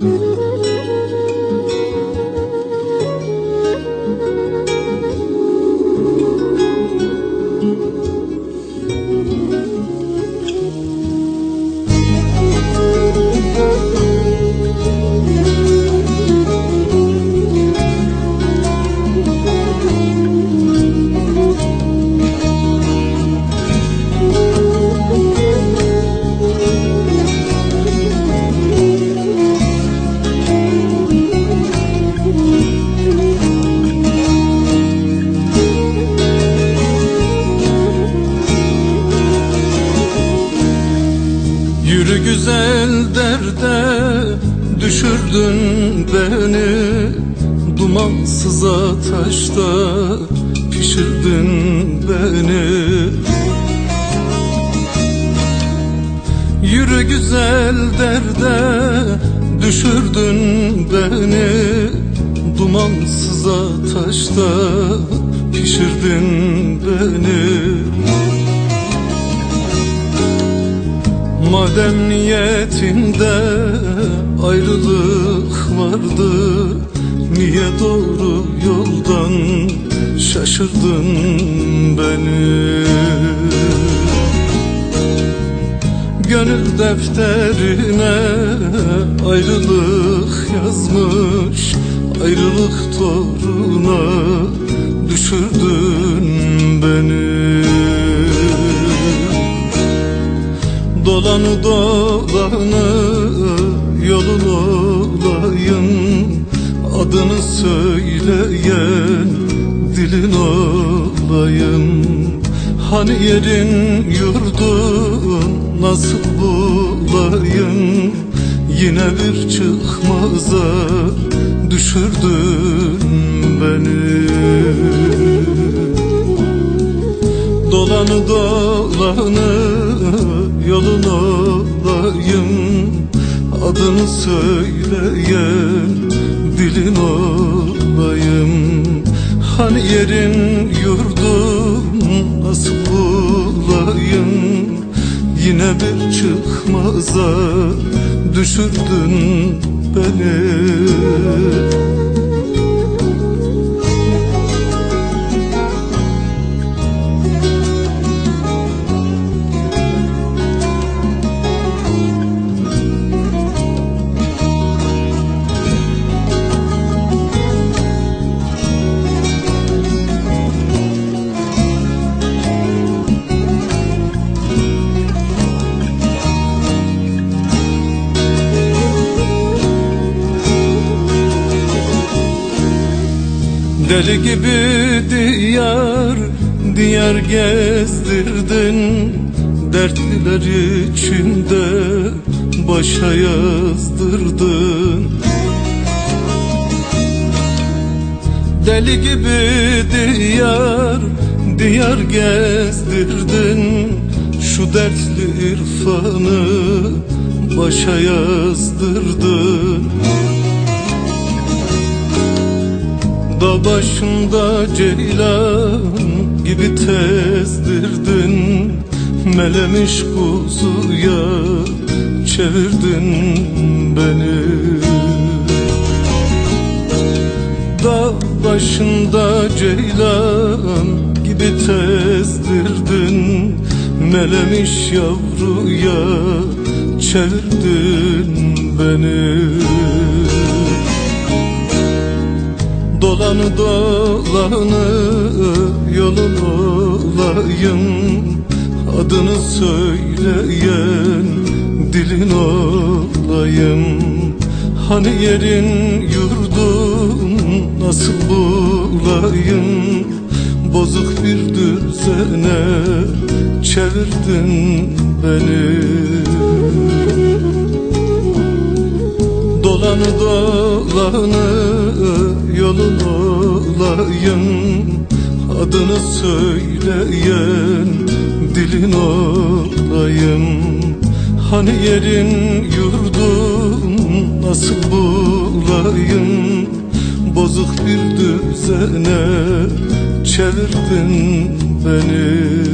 Yürü güzel derde düşürdün beni. Dumansız ateşte pişirdin beni. Yürü güzel derde düşürdün beni. Dumansız ateşte pişirdin beni Madem niyetinde ayrılık vardı Niye doğru yoldan şaşırdın beni? Gönül defterine ayrılık yazmış Ayrılık toruna düşürdün beni Dolanı dolanı yolun olayım. Adını söyleyen dilin olayım. Hani yerin yurdun nasıl bulayım? Yine bir çıkmaza düşürdün beni. Dolanı dolanı yolun olayım Adını söyleyen dilin olayım. Hani yerin yurdun nasıl bulayım? Yine bir çıkmaza düşürdün beni Deli gibi diyar diyar gezdirdin. Dertliler içinde başa yazdırdın. Deli gibi diyar diyar gezdirdin. Şu dertli irfanı başa yazdırdın Da başında ceylan gibi tezdirdin. Melemiş kuzuya çevirdin beni. Da başında ceylan gibi tezdirdin. Melemiş yavruya çevirdin beni Dolanı dolanı yolun olayım. Adını söyleyen dilin olayım. Hani yerin yurdun nasıl bulayım? Bozuk bir düzene çevirdin beni Dolanı dolanı yolun olayım. Adını söyleyen dilin olayım. Hani yerin yurdun nasıl bulayım? Bozuk bir düzene çevirdin beni